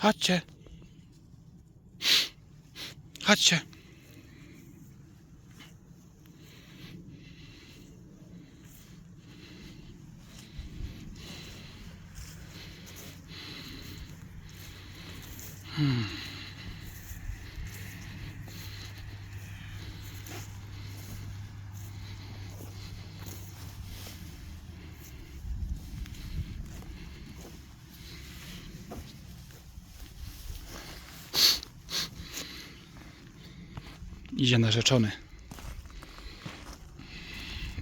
Chodźcie. Chodźcie. Idzie narzeczony.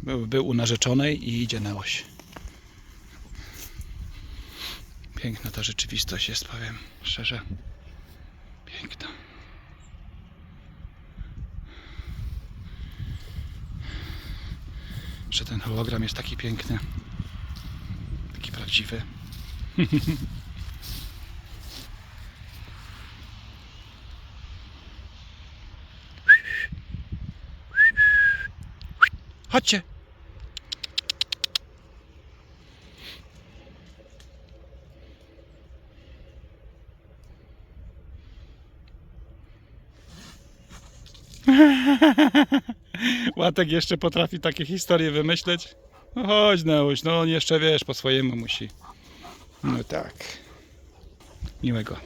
Był, był u narzeczonej i idzie na oś. Piękna ta rzeczywistość jest, powiem szczerze. Piękna. Że ten hologram jest taki piękny. Taki prawdziwy. Chodźcie. Łatek jeszcze potrafi takie historie wymyśleć. No chodź Neuś, no on jeszcze wiesz, po swojemu musi. No tak. Miłego.